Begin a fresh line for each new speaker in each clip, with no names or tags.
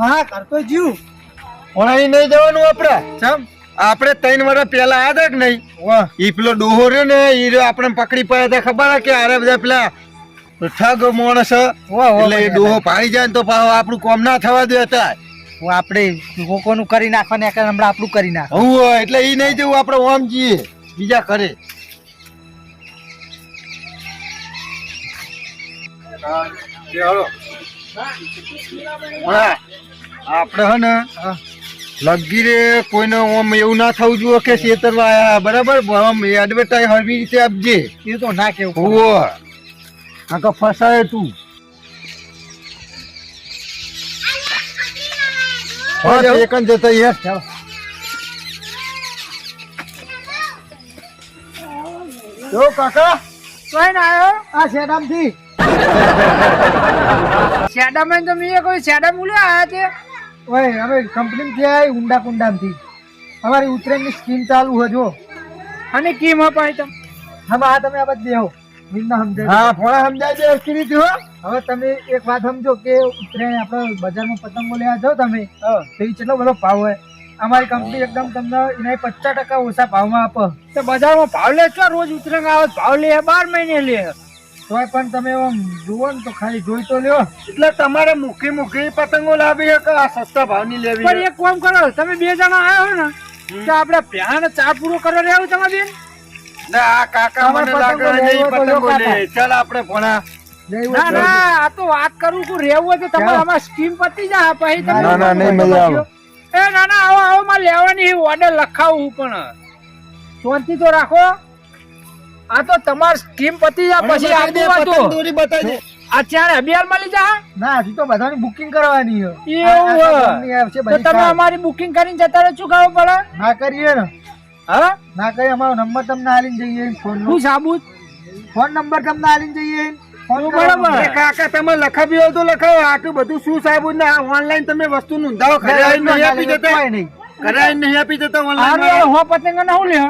હા કરતો જીવ.
નહીં જવાનું આપણે?
ચમ?
આપણે ત્રણ વર્ષ પહેલા આવ્યા હતા કે નહીં?
વાહ.
ઈ પેલો ડોહો રહ્યો ને એ રહ્યો આપણે પકડી પડ્યા હતા ખબર કે આરે બધા પેલા ઠગ માણસ એટલે એ ડોહો પાડી જાય ને તો આપણું કોમ ના થવા દે હતા
આપણે કોકોનું કરી નાખવાને એક હમણાં આપણું કરી નાખ.
હું એટલે એ નહીં જવું આપણે ઓમ જઈએ. બીજા કરે આપણે હે ને લગી રે કોઈને ઓમ એવું ના થવું જોઈએ કે છેતરવા આયા બરાબર? આમ એડવર્ટાઈઝ હરવી રીતે આપજે.
એ તો ના કેવું
હોવો. આ તો ફસાય તું. હા એક જ જતા યાર
ચાલો.
જો કાકા.
કોઈ ના આવ્યો આ શેડામથી શેડામાં તો મેં કોઈ શેડા મૂલ્યો આયા તે ઓય અમે કંપની થી આવી ઊંડા કુંડામથી? અમારી ઉત્તરાયણની સ્કીમ ચાલુ હજો જો. અને કેમ અપાય તમ? હવે આ તમે આ બધ દેહો વિના સમજાય.
હા ફોળા સમજાય છે રીતે હો.
હવે તમે એક વાત સમજો કે ઉત્તરાયણ આપણે બજારમાં પતંગો લેવા જાઓ તમે. તો એ કેટલો બધો ભાવ હોય. અમારી કંપની એકદમ તમને એના પચાસ ટકા ઓછા ભાવમાં આપે. તો બજારમાં ભાવ લે છો રોજ ઉત્તરાયણ આવે ભાવ લે બાર મહિને લે. તોય પણ તમે આમ જુઓ ને તો ખાલી જોઈ તો લ્યો.
એટલે તમારે મુખી મુખી પતંગો લાવી છે કે આ સસ્તા ભાવની લેવી
પણ એક કામ કરો તમે બે જણા આવ્યા હો ને તો આપણે પ્યાન ચા પૂરો કરવા રહેવું તમારે બેન?
ના આ કાકા મને લાગે નહીં પતંગો લે. ચાલ આપણે ભણા.
ના ના આ તો વાત કરું છું રહેવું હોય તો તમારે આમાં સ્કીમ પતી જાય પછી તમે
ના, ના, નહીં મજા આવે.
એ ના ના આવો આવો માં લેવાની ઓર્ડર લખાવું પણ. શાંતિ તો રાખો. આ તો તમાર સ્કીમ પતી જાય પછી
પતંગ
હતું.
દોરી બતાવી દે.
આ ચાર અભિયાન મળી જા. ના હજી તો બધાની બુકિંગ કરવાની એવું તો તમે અમારી બુકિંગ કરીને જતા રહો શું ખાવું પડે? ના કરીએ ને. હા? ના કરીએ અમારો નંબર તમને આલીને જઈએ ફોન નો. સાબુત? ફોન નંબર તમને આલીને જઈએ ફોન
એ
બરાબર.
કાકા તમે લખાવ્યું હોય તો લખાવો. આટલું બધું શું સાહેબ ને? ઓનલાઈન તમે વસ્તુ નોંધાવો. ઘરે નહીં આપી દેતા નહીં. આવીને નહીં આપી દેતા ઓનલાઈન
હો પતંગ ના હું લે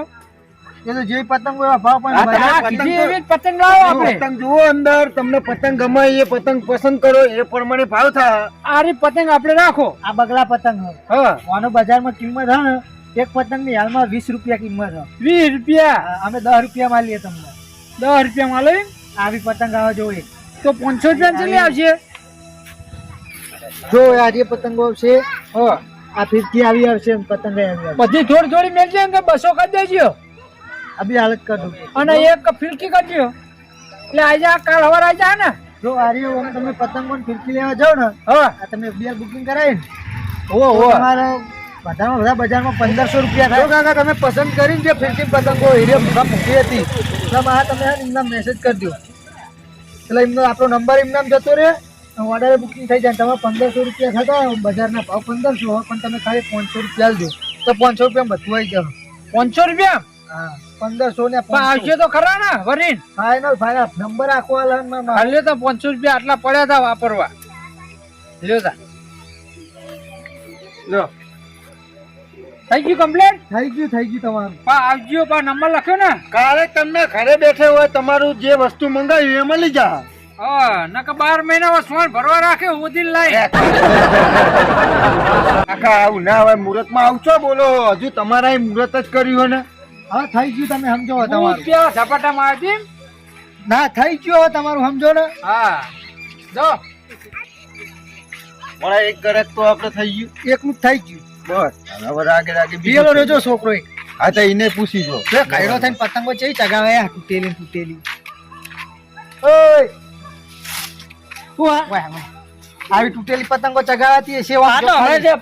એ તો જે પતંગ એવા ભાવ
હા,
પણ
પતંગ
લાવો આપણે.
પતંગ જુઓ અંદર તમને પતંગ ગમે એ પતંગ પસંદ કરો એ પ્રમાણે ભાવ થાય.
આ રી પતંગ આપણે રાખો. આ બગલા પતંગ હા. આનો બજારમાં કિંમત હા એક પતંગની હાલમાં વીસ રૂપિયા કિંમત હા વીસ રૂપિયા? અમે દસ રૂપિયા માં લઈએ તમને. દસ રૂપિયા માં લઈ આવી પતંગ આવે જોઈએ. તો પાંચસો રૂપિયા ચલી આવશે? જો આ જે પતંગો આવશે આ ફિરકી આવી આવશે પતંગ બધી થોડી થોડી મેળજે કે બસો કરી દેજો. અભી હાલત કરો અને એક ફિરકી કરજો. એટલે આજે આ કાલ હવાર આવી જાય ને. જો આર્યો તમે પતંગો ને ફિરકી લેવા જાઓ ને હા. આ તમે બિયર બુકિંગ કરાવી ને ઓ ઓ. તમારે બધામાં બધા બજારમાં પંદરસો રૂપિયા થાય. કાકા તમે પસંદ કરીને જે ફિરકી પતંગો એરિયા ભૂખા મૂકી હતી એટલે આ તમે એમના મેસેજ કરજો એટલે એમનો આપણો નંબર એમના જતો રહે. ઓર્ડર બુકિંગ થઈ જાય તમે પંદરસો રૂપિયા થતા બજારના ભાવ પંદરસો પણ તમે ખાલી પાંચસો રૂપિયા આલજો તો પાંચસો રૂપિયા બધું આવી જાવ પાંચસો રૂપિયા? હા. પંદરસો ને આવશે તો ખરા ને વરીન? ફાઈનલ ફાઈનલ નંબર આખો હાલે તો પાંચસો રૂપિયા આટલા પડ્યા હતા વાપરવા. લ્યો તા. લ્યો. થઈ ગયું કમ્પ્લેટ થઈ ગયું થઈ ગયું તમારું. પા આવજો પા નંબર લખ્યો ને?
કાલે તમને ઘરે બેઠે હોય તમારું જે વસ્તુ મંગાવ્યું એ મળી જા.
હા નકા બાર મહિના સોન ભરવા રાખે ઉધી લાઈ
કાકા આવું ના હોય મુહૂર્તમાં આવશો બોલો. હજુ તમારા મુહૂર્ત જ કર્યું ને.
હા થઈ ગયું તમે સમજો તમારું. રૂપિયા ઝપાટા મારતી ના થઈ ગયો તમારું સમજો ને. હા. જો.
મારા એક ગરક તો આપણે થઈ ગયું.
એકલું જ થઈ ગયું.
બસ હવે રાગે રાગે
રેજો છોકરો એક.
હા તો એને પૂછી જો.
કાયડો થઈને પતંગો ચેવી ચગાવે. આ તૂટેલી તૂટેલી ઓય. વાહ. આવી તૂટેલી પતંગો ચગાવતી વાહ,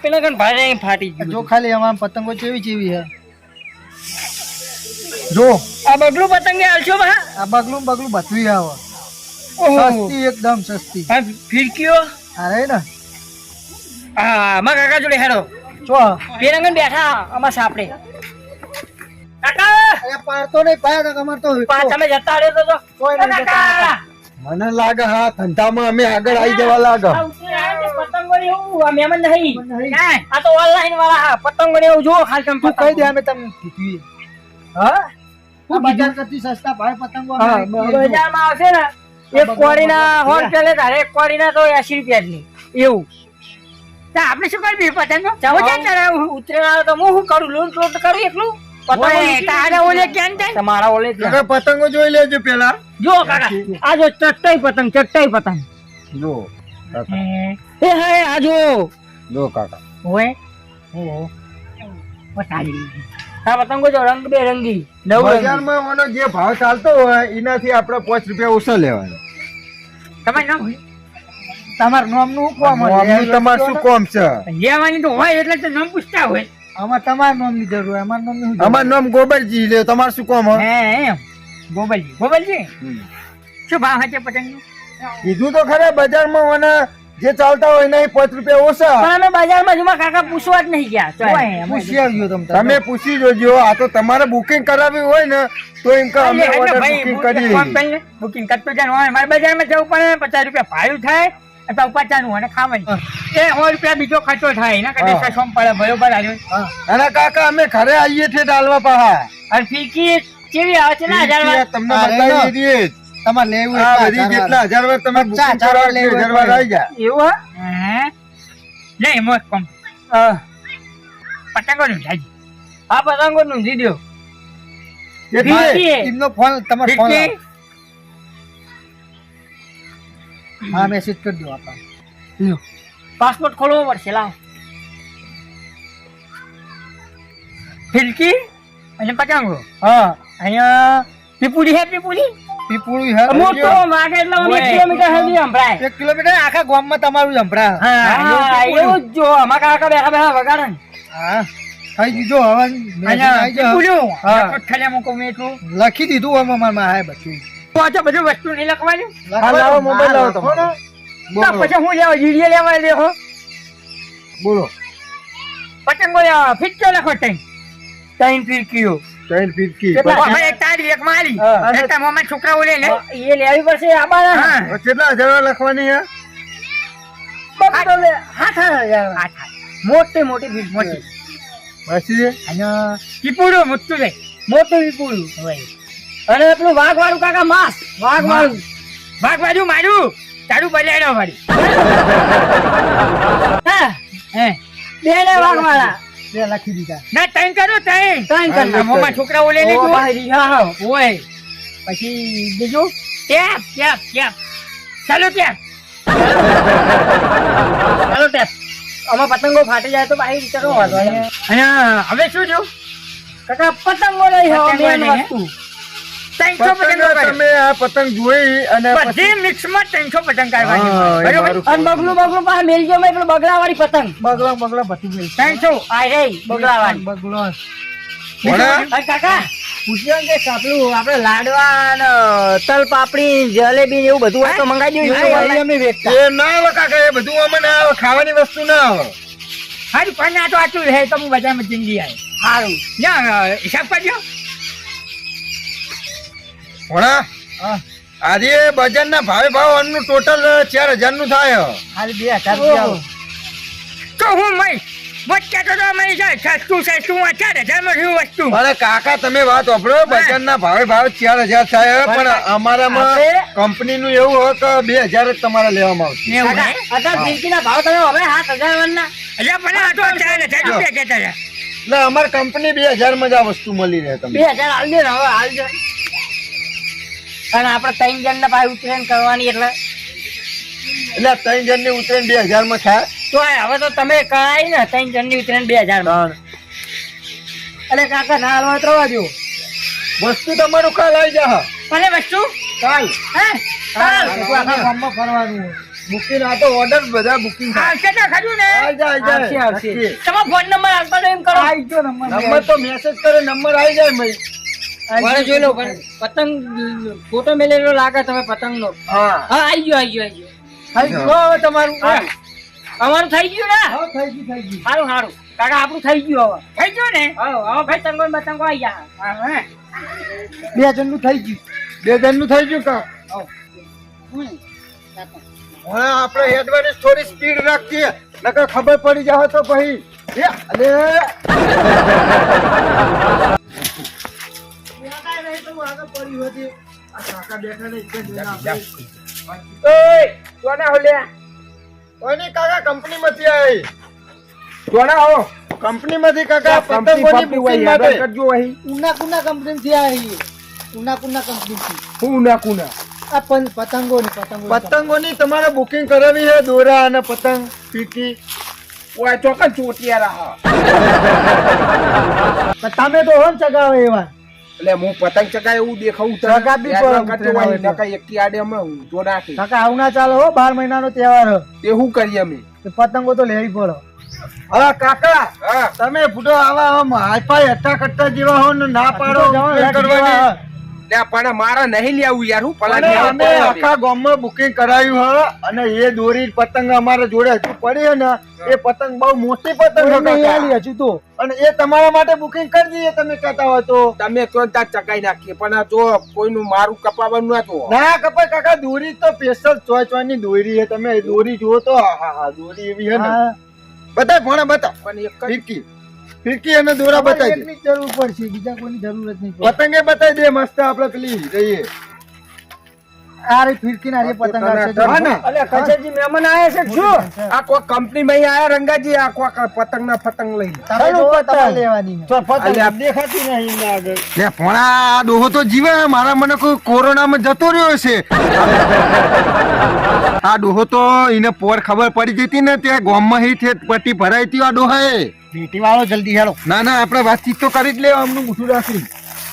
પેલા ભારે ફાટી
જો ખાલી એમાં પતંગો ચેવી ચેવી હે જો.
આ બગલું પતંગે આલશો બા.
આ બગલું બગલું બધું આવે. સસ્તી એકદમ સસ્તી.
આ ફિરકીઓ?
અરે ને.
હા મારા કાકા જોડે હેડો.
જો.
પેરંગન બેઠા અમાર સાપડે. કાકા!
અરે પારતો નહીં પાયા કાકા અમાર તો
પા તમે જતા રહે તો
કોઈ નહીં જતા
મને લાગે હા ધંધામાં અમે આગળ આવી જવા લાગે.
પતંગ એવું, આ નહીં. આ તો ઓનલાઈન વાળા હા પતંગોની એવું જુઓ ખાલી
તું કહી દે અમે તમને કીધું હા બજાર કરતી સસ્તા ભાવે પતંગો અમે
હા,
વેચીએ છીએ.
બજારમાં આવશે ને એક કોડીના સો રૂપિયા લેતા એક કોડીના તો એસી રૂપિયા એવું.
તા આપણે શું કરવી પતંગો?
તો હું શું કરું? લોન પ્લોટ કરું
જાય.
તમારા ઓલે
પતંગો જોઈ લેજો પેલા
જો કાકા. આ જો ચટ્ટાઈ પતંગ ચટ્ટાઈ પતંગ.
જો કાકા.
એ હે આ જો
જો કાકા.
ઓય. પતાડી
આ પતંગો જો રંગ બેરંગી
બજારમાં ઓનો જે ભાવ ચાલતો હોય એનાથી આપણે પાંચ રૂપિયા ઓછો લેવાનો.
તમારે નામ હોય?
નામનું કોમ
આમનું શું કોમ? છે?
લેવાની તો હોય એટલે તો નામ પૂછતા હોય.
આમાં તમારું નામની જરૂર હોય અમારા નામની શું જરૂર?
નામ ગોબરજી લે તમારે શું કોમ
હે એમ. ગોબલજી ગોબલજી શું ભાવ હશે પતંગ
કીધું તો ખરા બજારમાં ઓને જે ચાલતા હોય એના પાંચ રૂપિયા ઓછા.
અમે બજારમાં જુમા કાકા પૂછવા જ નહીં ગયા.
પૂછી આવજો તમે
તમે પૂછી જોજો. આ તો તમારે બુકિંગ કરાવી હોય ને તો એમ કે અમે ઓર્ડર બુકિંગ કરી
બુકિંગ કરતો જાય હોય મારે બજારમાં જવું પડે પચાસ રૂપિયા ભાડું થાય અથવા પચાસનું અને ખાવાનું. એ સો રૂપિયા બીજો ખર્ચો થાય. એના કરતા. સોમ પડે બરોબર આવ્યો
અને કાકા અમે ઘરે આવીએ છીએ ડાલવા પાહા
અને ફીકી કેવી આવે છે ને હજાર
તમને બતાવી. દઈએ.
તમારે લેવું
આ બધી જેટલા હજાર વાર તમે બુકિંગ
હજાર
કરાવો
લેવું
હજાર વાર આવી જાય.
એવું
હે? નહીં મોત કમ. પતંગો નું જાય
આ પતંગો નું દીધો
કેટલી?
એમનો ફોન તમારો ફોન હા મેસેજ કરી દો આપા
પાસપોર્ટ ખોલવો પડશે લાવ.
ફિરકી અને પતંગો.
હા.
અહીંયા પીપુડી હે પીપુડી?
પીપળું હે
હું તો માગે એટલે મને. કિલોમીટર સુધી સંભળાય.
એક કિલોમીટર આખા ગામમાં તમારું સંભળાય.
હા એવું જ જો અમારા કાકા બેઠા બેઠા વગાડે
હા થઈ દીધો હવે.
મેં
લખી દીધું હવે મારા હા બધું.
તો બધું વસ્તુ નહીં લખવાનું.
લાવો મોબાઈલ લાવો
લખો
તો પછી હું લેવા જીડીએ લેવા દેખો
બોલો.
પતંગો લેવા ફિટ લખો તઈ
ત્રણ ફીરકીઓ
ત્રણ
કેટલા?
એક તારી એક મારી. એક તારા છોકરાઓ લે ને
એ લેવી પડશે
હા.
કેટલા હજાર લખવાની
મોટી મોટી ફીર મોટી.
પછી?
અને પીપુડું મોટું લે.
મોટું વિપુલું અને પેલું વાઘ વાળું કાકા માસ. વાઘ વાળું
વાઘ બાજુ માર્યું તારું બજાડો મારી
હે.
હે.
બે વાઘ વાળા
બે લખી દીધા.
ના તઈ કરો તઈ
ત્રણ
હા,
મોમાં છોકરા ઓલે લે
ઓ,
લીધું
હા, હા.
ઓય. પછી બીજું? ટેપ ટેપ ટેપ ચાલો ટેપ
ચાલો ટેપ આમાં પતંગો ફાટી જાય તો બાહરી વિચારો વાંધો
હવે શું થયું?
કાકા પતંગો લઈ આવો,
પતંગો
વસ્તુ.
ત્રણસો
પતંગ તમે આ પતંગ જોઈ અને પછી
બધી મિક્સમાં ત્રણસો પતંગ કાઢવાની
હા, એ
બરોબર?
મારું
અને બગલું બગલું પાસે મેલજો મેં પેલું બગલા વાળી પતંગ.
બગલો બગલો બધું મેલ
ત્રણસો.
આ રે બગલા વાળી
બગલો.
કાકા પૂછ્યું કે સાપલું આપણે લાડવા ને તલ પાપડી જલેબી એવું બધું હોય તો મંગાવી દઉં
અમે વેચતા.
એ ના આવે કાકા એ બધું અમે ના આવે ખાવાની વસ્તુ ના આવે
હારી પણ આ તો આટલું રહે તો હું બજારમાં જિંદગી આવે.
સારું
ના હિસાબ કરજો.
ભણા આજે બજારના ભાવે ભાવ અન્નનું ટોટલ ચાર હજારનું થાય.
ખાલી બે હજાર
તો હું મય મત તો મય છે સસ્તું સસ્તું ચાર હજારમાં થયું વસ્તુ?
અરે કાકા તમે વાત વાપરો બજારના ભાવે ભાવ ચાર હજાર થાય પણ અમારામાં કંપનીનું એવું હોય કે બે હજાર જ તમારે લેવામાં આવશે.
અત્યારે ફિરકીના ભાવ તમે હવે સાત હજાર વનના?
એટલે પણ આ તો ચાર હજાર રૂપિયા કહેતા હતા.
એટલે અમારી કંપની બે હજારમાં જ આ વસ્તુ મળી રહે
બે હજાર હાલ દે હવે હાલ દે. અને આપણે ત્રણ જણ ને પાસે ઉતરેણ કરવાની એટલે
એટલે ત્રણ જણની ઉતરે બે હજારમાં થાય?
તો હવે તો તમે કરાય ને ત્રણ જણની ઉતરેણ બે હજારમાં એટલે કાકા ના હાલવા ત્રવા જો
વસ્તુ તમારું કાલ આવી જા
અને વસ્તુ?
કાલ.
હે?
ચાલ.
આખા ગામમાં ફરવાનું.
બુકિંગ આ તો ઓર્ડર બધા બુકિંગ
આવશે ને ખરું ને?
આવી
આવશે, આવશે. તમારો ફોન નંબર આપવા એમ કરો.
આવી ગયો નંબર.
નંબર તો મેસેજ કરે નંબર આવી જાય મય
મારે જોઈ લો પતંગ ફોટો મેલેલો લાગે તમે પતંગ નો
હા.
હા આવી ગયો આવી ગયો આવી ગયો.
તમારું.
અમારું થઈ ગયું ને?
હા, થઈ ગયું થઈ ગયું.
સારું સારું કાકા આપણું થઈ ગયું હવે.
થઈ ગયું ને?
હા. હવે ભાઈ તંગો ને બતંગો આવી ગયા.
હા, હે.
બે જણનું થઈ ગયું.
બે જણનું થઈ ગયું કા હવે. આપણે એડવાન્સ થોડી સ્પીડ રાખીએ. નકર ખબર પડી જાય તો પછી. ઓય, કોને હોલ્યા? કાકા કંપની માંથી આવી? જોડા હો કંપનીમાંથી કાકા પતંગોની બુકિંગ માટે.
કરજો અહીં.
ઉના કુના કંપની થી આવી. ઉના કુના કંપની થી
હું ના કુના.
આ પન- પતંગોની પતંગો
પતંગોની તમારે બુકિંગ કરાવી છે દોરા અને પતંગ પીટી.
ઓય ચોકન ચોટિયા રહા
તમે તો હોમ ચગાવે એવા.
એટલે હું પતંગ ચગાય એવું દેખાવું
ઉતરેલા હોય એટલે.
એકી આડે અમે ઊંધો નાખી.
કાકા આવું ના ચાલો હો બાર મહિનાનો તહેવાર. હો.
તે શું કરીએ અમે?
તે પતંગો તો લેવી પડે.
હા કાકા! તમે ફૂટો આવા હાઈફાઈ હટ્ટા કટ્ટા જેવા હો ને ના પાડો. કરવાની.
લે પણ મારે નહીં લેવું યાર હું પલા
અમે. આખા ગામમાં બુકિંગ કરાયું હ અને એ દોરી પતંગ અમારા જોડે હજુ પડી હે ને એ પતંગ બહુ મોટી પતંગ છે
હજુ તો.
અને એ તમારા માટે બુકિંગ કરી દઈએ તમે કહેતા હોય તો.
તમે તો ત્યાં ચગાઈ નાખીએ પણ જો કોઈનું મારું કપાવાનું ના તો
ના કપાય કાકા દોરી તો સ્પેશિયલ ચોય ચોયની દોરી છે. તમે દોરી જુઓ તો હા હા દોરી એવી હે ને.
હા.
ભણા બતા
પણ એક જ
ફિરકી ફિરકી અને દોરા બતાવી દે.
એકની જરૂર પડશે બીજા કોઈની જરૂર જ નહીં
પતંગે બતાવી દે મસ્ત આપણે પેલી જઈએ.
આ રહી ના રે પતંગ આવશે જો.
હા ને?
અલે કચેજી મહેમાન આયા છે જો
આ કોઈ કંપની માં આયા રંગાજી આ કોઈ પતંગ ના પતંગ લઈ
તમે
ચાલો પતંગ.
લેવાની
તો પતંગ દેખાતી નહીં આગળ.
લે ભણા આ ડોહો તો જીવે મારા મને કોઈ કોરોનામાં જતો રહ્યો છે આ ડોહો તો એને પોર ખબર પડી જતી ને ત્યાં ગામમાં હી પટ્ટી ભરાઈ હતી આ ડોહાએ
વીંટી વાળો જલ્દી હેલો
ના ના આપણે વાતચીત તો કરી જ લેવા અમનું મૂઠું રાખી.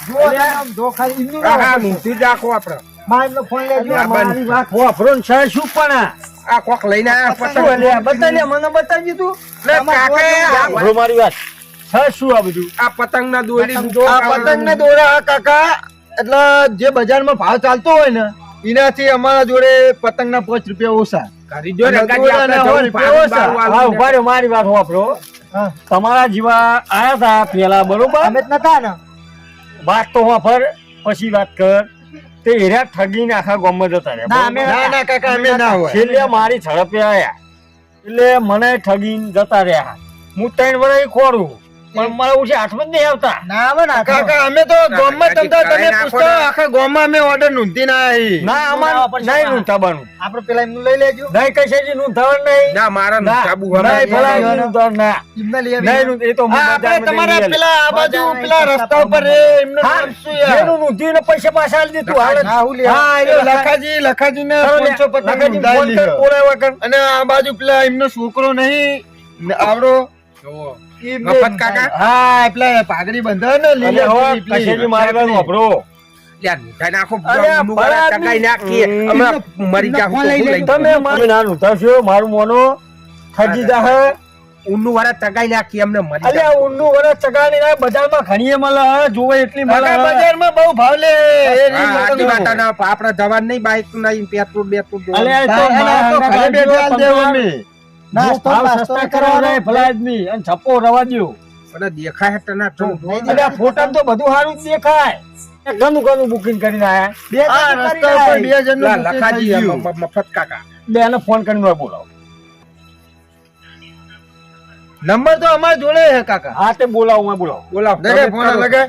જો આમ જો ખાલી
હા હા
વાપરશો.
મૂકી જ રાખો
આપણે. મારનો ફોન લેજો મારી વાત.
વાપરો ને છે શું પણ
આ? કોક લઈને આયા પતંગ.
અલ્યા બતાવી મને બતાવી તું
લે કાકા
ભરો મારી વાત. છે શું આ બધું?
આ પતંગ ના દોરી
આ પતંગ ને દોરા કાકા. એટલે જે બજારમાં ભાવ ચાલતો હોય ને એનાથી અમારા જોડે પતંગ ના પાંચ રૂપિયા ઓછા.
કરી જો
હા મારી વાત વાપરો
હા.
તમારા જેવા આયા હતા પેલા બરોબર?
અમે નતા ને.
વાત તો વાપર પછી વાત કર. તે હેરા ઠગીને આખા ગામમાં જતા રહ્યા
ના,
ના ના કાકા અમે ના હોય.
છેલ્લે મારી ઝડપે આયા. એટલે મને ઠગીને જતા રહ્યા. હું ત્રણ વર્ષ ખોરું પણ મારા હાથમાં જ નહીં આવતા.
ના આવે ને
કાકા અમે તો ગામમાં તમતા તમે પૂછતા આખા ગામમાં અમે ઓર્ડર નોંધી ના આવી
ના અમાર નહીં નોંધાવાનું.
આપણે પેલા એમનું લઈ લેજો.
નહીં કશે જ નોંધાવાનું નહીં.
ના મારા
ના, નહીં, ભલા નોંધાવાનું. ના.
એમને લઈ આવી
નોંધ- એ તો
આપણે તમારા પેલા આ બાજુ પેલા રસ્તા ઉપર એ એમનું શું યાર?
જેનું નોંધીને પૈસા પાછા આલી દીધું. હાલ.
હા, હા,
એ લખાજી લખાજી ને
લખાજી. બોલાવ્યા કર.
અને આ બાજુ પેલા એમનો છોકરો નહીં આવડો બે-
કાકા?
હા પેલા પાઘડી બંધાય ને લીલી
વાપરો.
હું
લેજો.
લઈ
તમે મારું ના નોંધાવશો, મારું મોનો ઠગી જાહે.
ઊંધું વાળા ચગાઈ નાખીએ અમને મરી
અલ્યા
જાહું.
ઊંડું વરસ ચગાડી ના બજારમાં ઘણીએ મળે એટલી મળે
કાકા
હે.
બજારમાં ભાવ લે એ
હા,
રીત
આટલી વાત
પતંગો.
ના આપડે જવાનું નહીં બાઈક નહીં પેટ્રોલ બેટ્રોલ
નાસ્તો.
કરવા ભલા આદમી અને છપ્પો રવા દ્યો.
દેખાય ના તો.
તો બધું સારું દેખાય. ઘણું ઘણું બુકિંગ કરીને આયા.
બે
રસ્તા ઉપર બે
લખાજી મફત કાકા.
બે ફોન કરીને બોલાવો.
નંબર તો અમારા જોડે છે કાકા.
હા તે બોલાવો હું બોલાવો.
બોલાવો. લગે
ફોન લગે.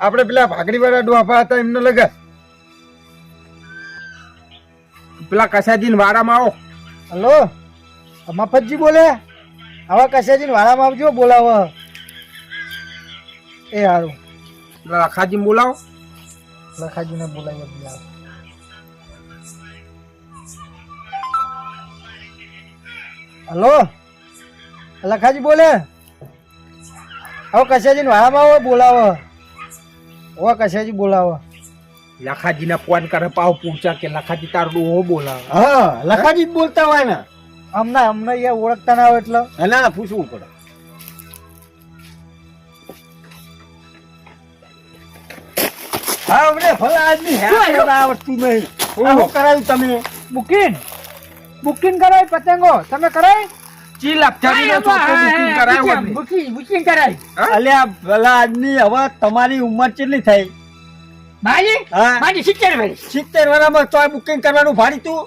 આપણે પેલા ભાગડી વાળા ડોફા હતા એમને લગે.
પેલા કસાજી વારામાં આવો.
હલો? મફતજી બોલે? હવે કશેજી વાળામાં આવજો બોલાવો. એ હારું.
પેલા લખાજી બોલાવો.
લખાજીને બોલાવી આપીએ. હલો? લખાજી બોલે? હવે કશાજી વાળામાં આવો બોલાવો. હવે કશાજી બોલાવો.
લખાજી ને ફોન કરે પાવ પૂછા કે લખાજી તાર ડોહો બોલાવે.
હા લખાજી જ બોલતા હોય ને.
અમને અમને એ ઓળખતા ના હોય એટલે.
ના ના પૂછવું પડે. હા અમને ભલા આદમી હે આવડતું નહીં. આ કરાયું તમે?
બુકિંગ? બુકિંગ કરાય પતંગો? તમે કરાય?
ચી લપચાડી બુકિંગ કરાયો
બુકિંગ બુકિંગ કરાય.
અલ્યા ભલા આદમી હવે તમારી ઉંમર કેટલી થઈ?
મારી?
હા.
મારી સિત્તેર વર્ષ.
સિત્તેર વર્ષમાં તો બુકિંગ કરવાનું ભાડી તું?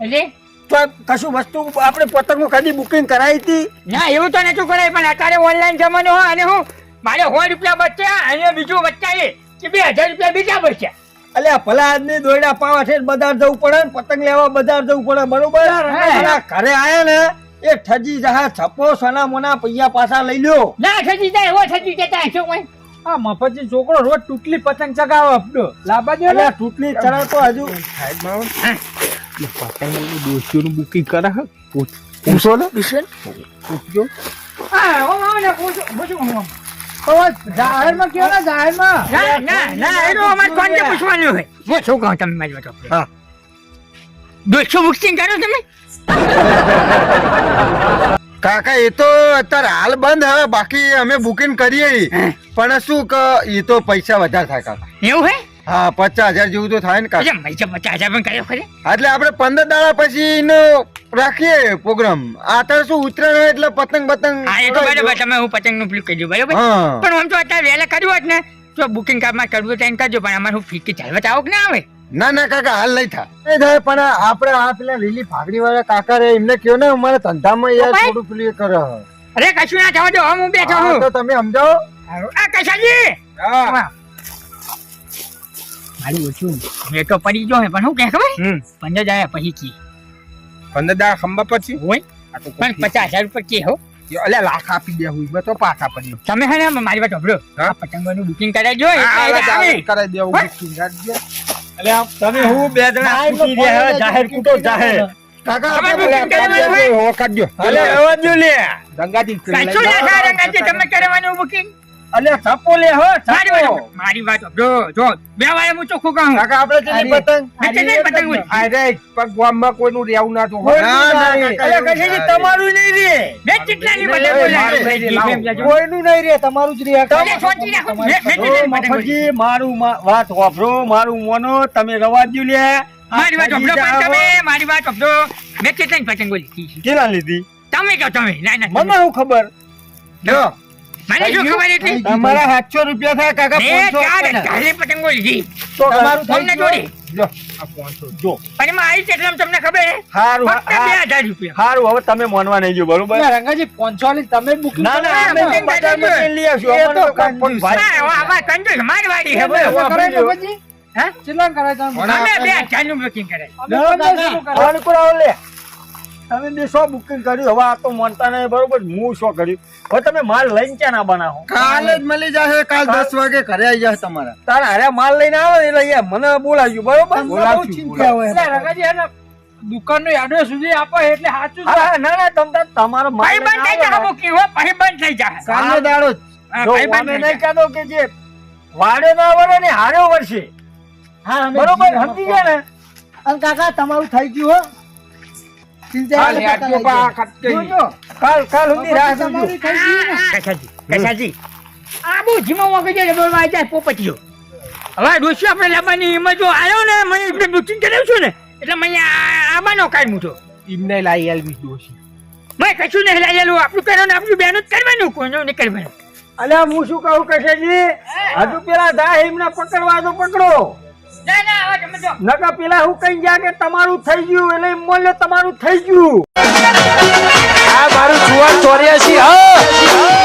એટલે?
તો કશું વસ્તુ આપણે પતંગો કદી બુકિંગ કરાવી હતી.
ના એવું તો નતું કરાય પણ અત્યારે ઓનલાઈન જમાનો હોય અને હું મારે સો રૂપિયા બચ્યા અને બીજું બચ્યા એ કે બે હજાર રૂપિયા બીજા બચ્યા.
અલ્યા ભલા આદમી દોયડા પાવા છે બજાર જવું પડે ને પતંગ લેવા બજાર જવું પડે બરોબર?
હા.
ઘરે આયા ને એ ઠજી જહા છપ્પો સોના મોના પૈયા પાછા લઈ લ્યો.
ના ઠજી જાય એવો ઠજી જતા શું કોઈ આ મફતજી છોકરો રોજ તૂટલી પતંગ ચગાવે આપડો લાંબા દે
અલ્યા તૂટલી ચડાવ તો હજુ
પતંગોનું દોસ્તીઓનું બુકિંગ કરે હે પૂછો ને પૂછજો
હા ઓ મામા ને પૂછો પૂછો હું જાહેરમાં કયો ને જાહેરમાં
ના ના ના અમારે કોણ પૂછવાનું હોય હું શું કહું તમે મારી વાત
હા.
દોસ્તો બુકિંગ કરો તમે
કાકા એ તો અત્યારે હાલ બંધ હવે બાકી અમે બુકિંગ કરીએ પણ શું કે એ તો પૈસા વધારે થાય કાકા
એવું હે
હા પચાસ હજાર જેવું તો થાય ને કાકા.
પચાસ હજાર પણ કર્યો ખરે?
એટલે આપણે પંદર દાડા પછી નો રાખીએ પ્રોગ્રામ. અત્યારે શું ઉતરાયણ હોય એટલે પતંગ પતંગ
હા એ તો બરાબર તમે હું પતંગનું પેલું કહી બરાબર?
હા.
પણ આમ તો અત્યારે વહેલા કર્યું હોત ને તો બુકિંગ કામમાં કરવું તો એને કરજો પણ અમારે હું ફીકી ચાલવા આવો કે ના આવે.
ના ના કાકા હાલ નહીં થાય. નહીં થાય પણ આપણે આ પેલા લીલી ફાકડી વાળા કાકા રે એમને કયો ને અમારા ધંધામાં યાર થોડું પેલું કરે.
અરે કશું ના થવા દો હું બેઠો
હા,
હું
તો તમે સમજાવો?
આ કશાજી! મારી ઓછું મેં તો પડી ગયો હે પણ શું કે ખબર? પંદર જાય પછી કી.
પંદર દાડા ખંભા પછી?
હોય. પણ પચાસ હજાર રૂપિયા કે હો.
અલ્યા લાખ આપી દે હું તો પાછા પડી
તમે હે ને મારી વાત સાંભળો.
હા?
પતંગોનું બુકિંગ કરાવજો
કરાવી દેવું.
તમે હું બે જણા પૂછી રહ્યા જાહેર કૂટો જાહેર.
કાકા
તમે
આપણે
booking કરાવવાનું હોય?
હો, કરજો.
અલ્યા એવા લે.
ગંગાજી
તમે કરવાનું booking?
અલ્યા છપ્પો લે હો
મારી વાત
છપ્પો
સાંભળો. મારી વાત જો જો બે વાય હું ચોખ્ખું કહું
કાકા આપણે જેટલી પતંગ
કેટલી પતંગ હોય?
અરે પણ ગામમાં કોઈનું રહેવું ના તો
ના, ના,
નહીં. કશે તમારું નહીં રે
મેં કેટલાની
ની
પતંગ બોલે.
કોઈનું નહીં રે તમારું જ રે
તમે સોચી રાખો. મેં- મેં કેટલાની પતંગ બોલાવી?
મારું વાત વાપરો મારું મોનો તમે રવા દ્યો લે
મારી વાત
જાઓ.
તમે મારી વાત સાંભળો. મેં કેટલાની પતંગ બોલી?
કેટલા લીધી
તમે કહો તમે ના ના
મને હું ખબર
જો
મને શું ખબર હતી
તમારા સાતસો રૂપિયા થાય કાકા પાંચસો
ચાર પતંગ
તો
તમારું
તમને જોડી
જો આ પાંચસો
જો
પણ એમાં આવી કેટલામાં તમને ખબર હે? ફક્ત બે હજાર રૂપિયા
હારું હવે તમે માનવા નહીં જો બરોબર
રંગાજી પંચોલી તમે બુકિંગ
ના ના અમે
બુકિંગ
તો
કરી
બજારમાં
દેજો.
જઈને લઈ આવશું.
એ તો
તો કાંઈ પણ
કંજૂસ.
આવા કંજૂસ મારવાડી હે,
હવે
બોલો.
હવે
કરાય
આપી
ને
દો.
પછી
હે?
કેટલા કરાય તમે
અમે બે હજારનું booking કરાય.
અમે
ના, ના,
પંદરસોનું
તમે બે સો બુકિંગ કર્યું? હવે આ તો માનતા નહીં બરોબર? હું શો કર્યું? હવે તમે માલ લઈને ક્યાં ના બનાવો?
કાલે જ મળી જશે કાલ દસ વાગે ઘરે આવી જશે તમારા.
તારા હારે માલ લઈને આવે એટલે અહીંયા મને બોલાવ્યું બરોબર?
સુધી આપો એટલે સાચું
ના ના તમ તમારો
થઈ જાય. થઈ જાય.
દાડો
નહીં કહેતો કે જે વાડે ના વળે ને હારે
હા
બરોબર? સમજી ગયા ને?
અને કાકા તમારું થઈ ગયું હો.
હવે ડોશી આપણે લાવવાની હિંમત જો આવ્યો ને મને એટલે કરાવ્યું છું ને? એટલે મને આ- આમાંનો કાઢ મૂઠો.
એમને લાઈ આલવી દોશી
મેં કશું નહીં લાયેલું આપણું કરવાનું આપણું બેનું જ કરવાનું કોઈનું નહીં કરવાનું.
અલ્યા હું શું કહું કશેજી હજુ પેલા દા એમને પકડવા તો પકડો. નકા પેલા હું કઈ ગયા કે તમારું થઈ ગયું એટલે એમ તમારું થઈ ગયું.
આ મારું જુવાન ચોર્યાસી હા.